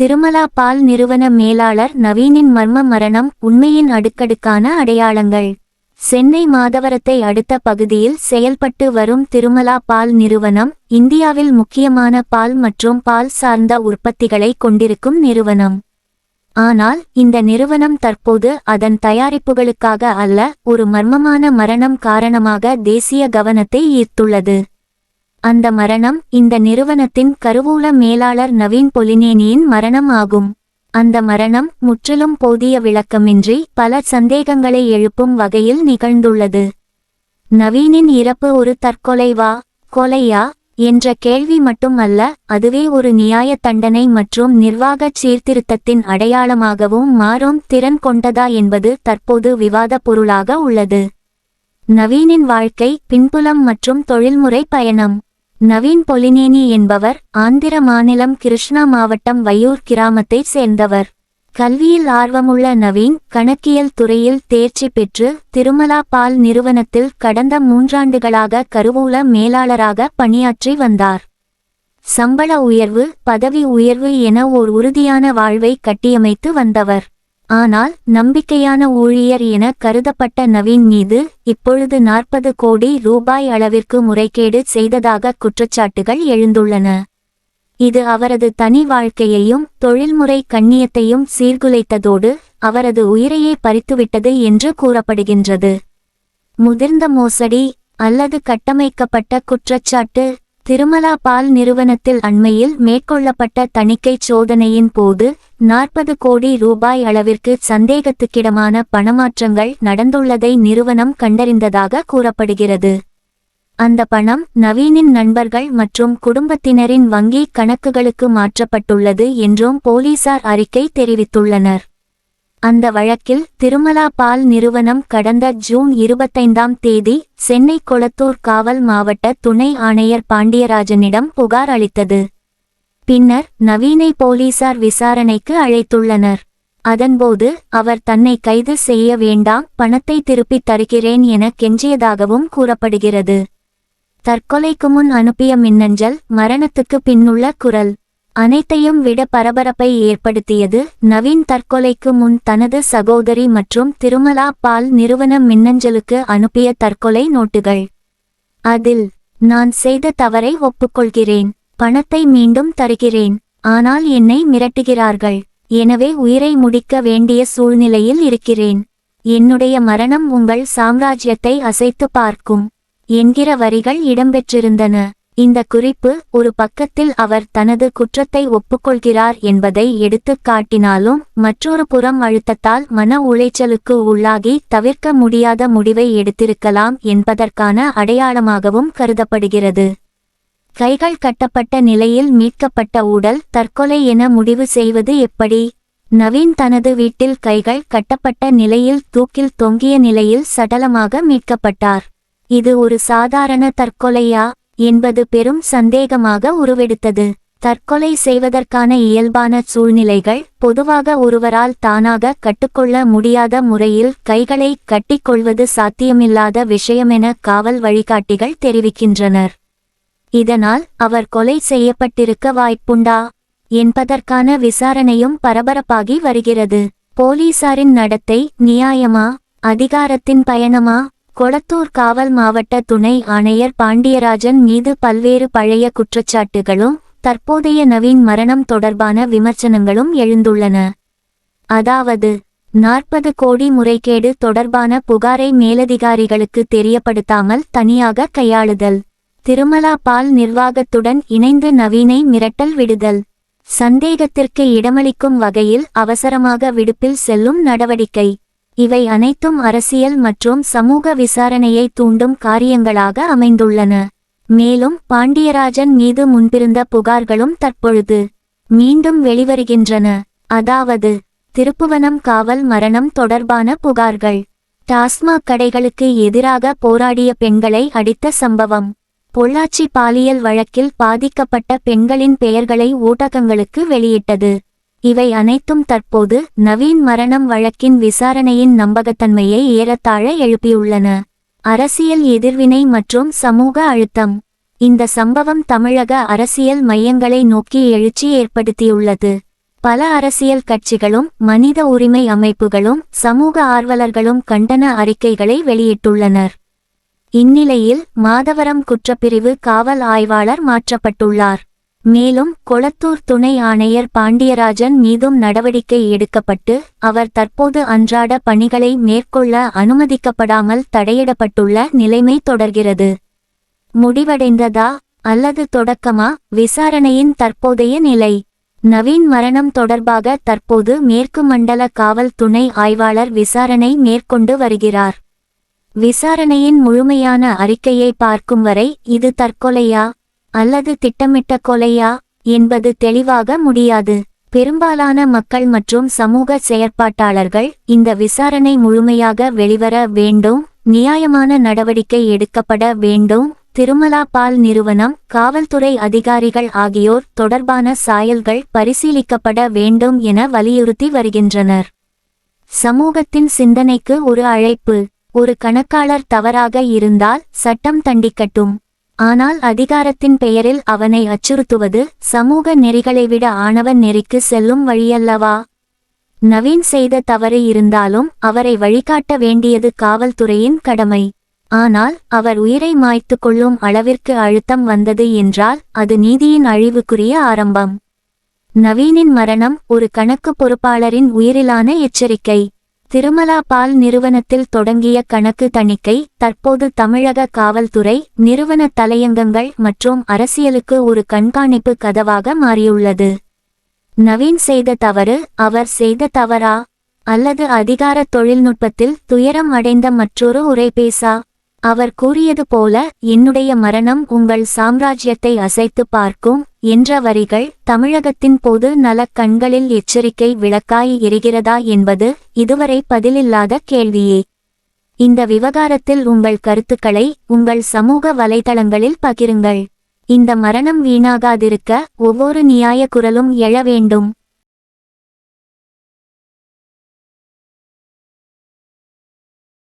திருமலா பால் நிறுவன மேலாளர் நவீனின் மர்ம மரணம் உண்மையின் அடுக்கடுக்கான அடையாளங்கள். சென்னை மாதவரத்தை அடுத்த பகுதியில் செயல்பட்டு வரும் திருமலா பால் நிறுவனம் இந்தியாவில் முக்கியமான பால் மற்றும் பால் சார்ந்த உற்பத்திகளை கொண்டிருக்கும் நிறுவனம். ஆனால் இந்த நிறுவனம் தற்போது அதன் தயாரிப்புகளுக்காக அல்ல ஒரு மர்மமான மரணம் காரணமாக தேசிய கவனத்தை ஈர்த்துள்ளது. அந்த மரணம் இந்த நிறுவனத்தின் கருவூல மேலாளர் நவீன் பொலினேனியின் மரணம் ஆகும். அந்த மரணம் முற்றிலும் போதிய விளக்கமின்றி பல சந்தேகங்களை எழுப்பும் வகையில் நிகழ்ந்துள்ளது. நவீனின் இறப்பு ஒரு தற்கொலைவா கொலையா? என்ற கேள்வி மட்டுமல்ல அதுவே ஒரு நியாய தண்டனை மற்றும் நிர்வாகச் சீர்திருத்தத்தின் அடையாளமாகவும் மாறும் திறன் கொண்டதா என்பது தற்போது விவாத பொருளாக உள்ளது. நவீனின் வாழ்க்கை பின்புலம் மற்றும் தொழில்முறை பயணம். நவீன் பொலினேனி என்பவர் ஆந்திர மாநிலம் கிருஷ்ணா மாவட்டம் வையூர் கிராமத்தைச் சேர்ந்தவர். கல்வியில் ஆர்வமுள்ள நவீன் கணக்கியல் துறையில் தேர்ச்சி பெற்று திருமலா பால் நிறுவனத்தில் கடந்த மூன்றாண்டுகளாக கருவூல மேலாளராக பணியாற்றி வந்தார். சம்பள உயர்வு பதவி உயர்வு என ஓர் உறுதியான வாழ்வை கட்டியமைத்து வந்தவர். ஆனால் நம்பிக்கையான ஊழியர் என கருதப்பட்ட நவீன் மீது இப்பொழுது நாற்பது கோடி ரூபாய் அளவிற்கு முறைகேடு செய்ததாக குற்றச்சாட்டுகள் எழுந்துள்ளன. இது அவரது தனி வாழ்க்கையையும் தொழில்முறை கண்ணியத்தையும் சீர்குலைத்ததோடு அவரது உயிரையே பறித்துவிட்டது என்று கூறப்படுகின்றது. முதிர்ந்த மோசடி அல்லது கட்டமைக்கப்பட்ட குற்றச்சாட்டு திருமலா பால் நிறுவனத்தில் அண்மையில் மேற்கொள்ளப்பட்ட தணிக்கைச் சோதனையின் போது நாற்பது கோடி ரூபாய் அளவிற்கு சந்தேகத்துக்கிடமான பணமாற்றங்கள் நடந்துள்ளதை நிறுவனம் கண்டறிந்ததாக கூறப்படுகிறது. அந்த பணம் நவீனின் நண்பர்கள் மற்றும் குடும்பத்தினரின் வங்கி கணக்குகளுக்கு மாற்றப்பட்டுள்ளது என்றும் போலீசார் அறிக்கை தெரிவித்துள்ளனர். அந்த வழக்கில் திருமலா பால் நிறுவனம் கடந்த ஜூன் இருபத்தைந்தாம் தேதி சென்னை கொளத்தூர் காவல் மாவட்ட துணை ஆணையர் பாண்டியராஜனிடம் புகார் அளித்தது. பின்னர் நவீனை போலீசார் விசாரணைக்கு அழைத்துள்ளனர். அதன்போது அவர் தன்னை கைது செய்ய வேண்டாம் பணத்தை திருப்பித் தருகிறேன் என கெஞ்சியதாகவும் கூறப்படுகிறது. தற்கொலைக்கு முன் அனுப்பிய மின்னஞ்சல் மரணத்துக்கு பின்னுள்ள குரல். அனைத்தையும் விட பரபரப்பை ஏற்படுத்தியது நவீன் தற்கொலைக்கு முன் தனது சகோதரி மற்றும் திருமலா பால் நிறுவன மின்னஞ்சலுக்கு அனுப்பிய தற்கொலை நோட்டுகள். அதில் நான் செய்த தவறை ஒப்புக்கொள்கிறேன். பணத்தை மீண்டும் தருகிறேன். ஆனால் என்னை மிரட்டுகிறார்கள். எனவே உயிரை முடிக்க வேண்டிய சூழ்நிலையில் இருக்கிறேன். என்னுடைய மரணம் உங்கள் சாம்ராஜ்யத்தை அசைத்து பார்க்கும் என்கிற வரிகள் இடம்பெற்றிருந்தன. இந்த குறிப்பு ஒரு பக்கத்தில் அவர் தனது குற்றத்தை ஒப்புக்கொள்கிறார் என்பதை எடுத்துக் காட்டினாலும் மற்றொரு புறம் அழுத்தத்தால் மன உளைச்சலுக்கு உள்ளாகி தவிர்க்க முடியாத முடிவை எடுத்திருக்கலாம் என்பதற்கான அடையாளமாகவும் கருதப்படுகிறது. கைகள் கட்டப்பட்ட நிலையில் மீட்கப்பட்ட உடல் தற்கொலை என முடிவு செய்வது எப்படி? நவீன் தனது வீட்டில் கைகள் கட்டப்பட்ட நிலையில் தூக்கில் தொங்கிய நிலையில் சடலமாக மீட்கப்பட்டார். இது ஒரு சாதாரண தற்கொலையா? என்பது பெரும் சந்தேகமாக உருவெடுத்தது. தற்கொலை செய்வதற்கான இயல்பான சூழ்நிலைகள் பொதுவாக ஒருவரால் தானாக கட்டுக்கொள்ள முடியாத முறையில் கைகளை கட்டிக்கொள்வது சாத்தியமில்லாத விஷயமென காவல் வழிகாட்டிகள் தெரிவிக்கின்றனர். இதனால் அவர் கொலை செய்யப்பட்டிருக்க வாய்ப்புண்டா? என்பதற்கான விசாரணையும் பரபரப்பாகி வருகிறது. போலீசாரின் நடத்தை நியாயமா? அதிகாரத்தின் பயணமா? கொளத்தூர் காவல் மாவட்ட துணை ஆணையர் பாண்டியராஜன் மீது பல்வேறு பழைய குற்றச்சாட்டுகளும் தற்போதைய நவீன் மரணம் தொடர்பான விமர்சனங்களும் எழுந்துள்ளன. அதாவது நாற்பது கோடி முறைகேடு தொடர்பான புகாரை மேலதிகாரிகளுக்கு தெரியப்படுத்தாமல் தனியாக கையாளுதல். திருமலா பால் நிர்வாகத்துடன் இணைந்து நவீனை மிரட்டல் விடுதல். சந்தேகத்திற்கு இடமளிக்கும் வகையில் அவசரமாக விடுப்பில் செல்லும் நடவடிக்கை. இவை அனைத்தும் அரசியல் மற்றும் சமூக விசாரணையை தூண்டும் காரியங்களாக அமைந்துள்ளன. மேலும் பாண்டியராஜன் மீது முன்பிருந்த புகார்களும் தற்பொழுது மீண்டும் வெளிவருகின்றன. அதாவது திருப்புவனம் காவல் மரணம் தொடர்பான புகார்கள். டாஸ்மாக் கடைகளுக்கு எதிராக போராடிய பெண்களை அடித்த சம்பவம். பொள்ளாச்சி பாலியல் வழக்கில் பாதிக்கப்பட்ட பெண்களின் பெயர்களை ஊடகங்களுக்கு வெளியிட்டது. இவை அனைத்தும் தற்போது நவீன் மரணம் வழக்கின் விசாரணையின் நம்பகத்தன்மையை ஏறத்தாழ எழுப்பியுள்ளன. அரசியல் எதிர்வினை மற்றும் சமூக அழுத்தம். இந்த சம்பவம் தமிழக அரசியல் மையங்களை நோக்கி எழுச்சி ஏற்படுத்தியுள்ளது. பல அரசியல் கட்சிகளும் மனித உரிமை அமைப்புகளும் சமூக ஆர்வலர்களும் கண்டன அறிக்கைகளை வெளியிட்டுள்ளனர். இந்நிலையில் மாதவரம் குற்றப்பிரிவு காவல் ஆய்வாளர் மாற்றப்பட்டுள்ளார். மேலும் கொளத்தூர் துணை ஆணையர் பாண்டியராஜன் மீதும் நடவடிக்கை எடுக்கப்பட்டு அவர் தற்போது அன்றாட பணிகளை மேற்கொள்ள அனுமதிக்கப்படாமல் தடையிடப்பட்டுள்ள நிலைமை தொடர்கிறது. முடிவடைந்ததா அல்லது தொடக்கமா? விசாரணையின் தற்போதைய நிலை. நவீன் மரணம் தொடர்பாக தற்போது மேற்கு மண்டல காவல் துணை ஆய்வாளர் விசாரணை மேற்கொண்டு வருகிறார். விசாரணையின் முழுமையான அறிக்கையை பார்க்கும் வரை இது தற்கொலையா? அல்லது திட்டமிட்ட கொலையா? என்பது தெளிவாக முடியாது. பெரும்பாலான மக்கள் மற்றும் சமூக செயற்பாட்டாளர்கள் இந்த விசாரணை முழுமையாக வெளிவர வேண்டும் நியாயமான நடவடிக்கை எடுக்கப்பட வேண்டும். திருமலா பால் நிறுவனம் காவல்துறை அதிகாரிகள் ஆகியோர் தொடர்பான சாயல்கள் பரிசீலிக்கப்பட வேண்டும் என வலியுறுத்தி வருகின்றனர். சமூகத்தின் சிந்தனைக்கு ஒரு அழைப்பு. ஒரு கணக்காளர் தவறாக இருந்தால் சட்டம் தண்டிக்கட்டும். ஆனால் அதிகாரத்தின் பெயரில் அவனை அச்சுறுத்துவது சமூக நெறிகளை விட ஆணவன் நெறிக்கு செல்லும் வழியல்லவா? நவீன் செய்த தவறு இருந்தாலும் அவரை வழிகாட்ட வேண்டியது காவல்துறையின் கடமை. ஆனால் அவர் உயிரை மாய்த்து கொள்ளும் அளவிற்கு அழுத்தம் வந்தது என்றால் அது நீதியின் அழிவுக்குரிய ஆரம்பம். நவீனின் மரணம் ஒரு கணக்கு பொறுப்பாளரின் உயிரிலான எச்சரிக்கை. திருமலா பால் நிறுவனத்தில் தொடங்கிய கணக்கு தணிக்கை தற்போது தமிழக காவல்துறை நிறுவன தலையங்கங்கள் மற்றும் அரசியலுக்கு ஒரு கண்காணிப்பு கதவாக மாறியுள்ளது. நவீன் செய்த தவறு அவர் செய்த தவறா? அல்லது அதிகார தொழில்நுட்பத்தில் துயரம் அடைந்த மற்றொரு உரைபேசா அவர் கூறியது போல என்னுடைய மரணம் உங்கள் சாம்ராஜ்யத்தை அசைத்து பார்க்கும் என்ற வரிகள் தமிழகத்தின் பொது நலக் கண்களில் எச்சரிக்கை விளக்காய் எரிகிறதா என்பது இதுவரை பதிலில்லாத கேள்வியே. இந்த விவகாரத்தில் உங்கள் கருத்துக்களை உங்கள் சமூக வலைதளங்களில் பகிருங்கள். இந்த மரணம் வீணாகாதிருக்க ஒவ்வொரு நியாய குரலும் எழ வேண்டும்.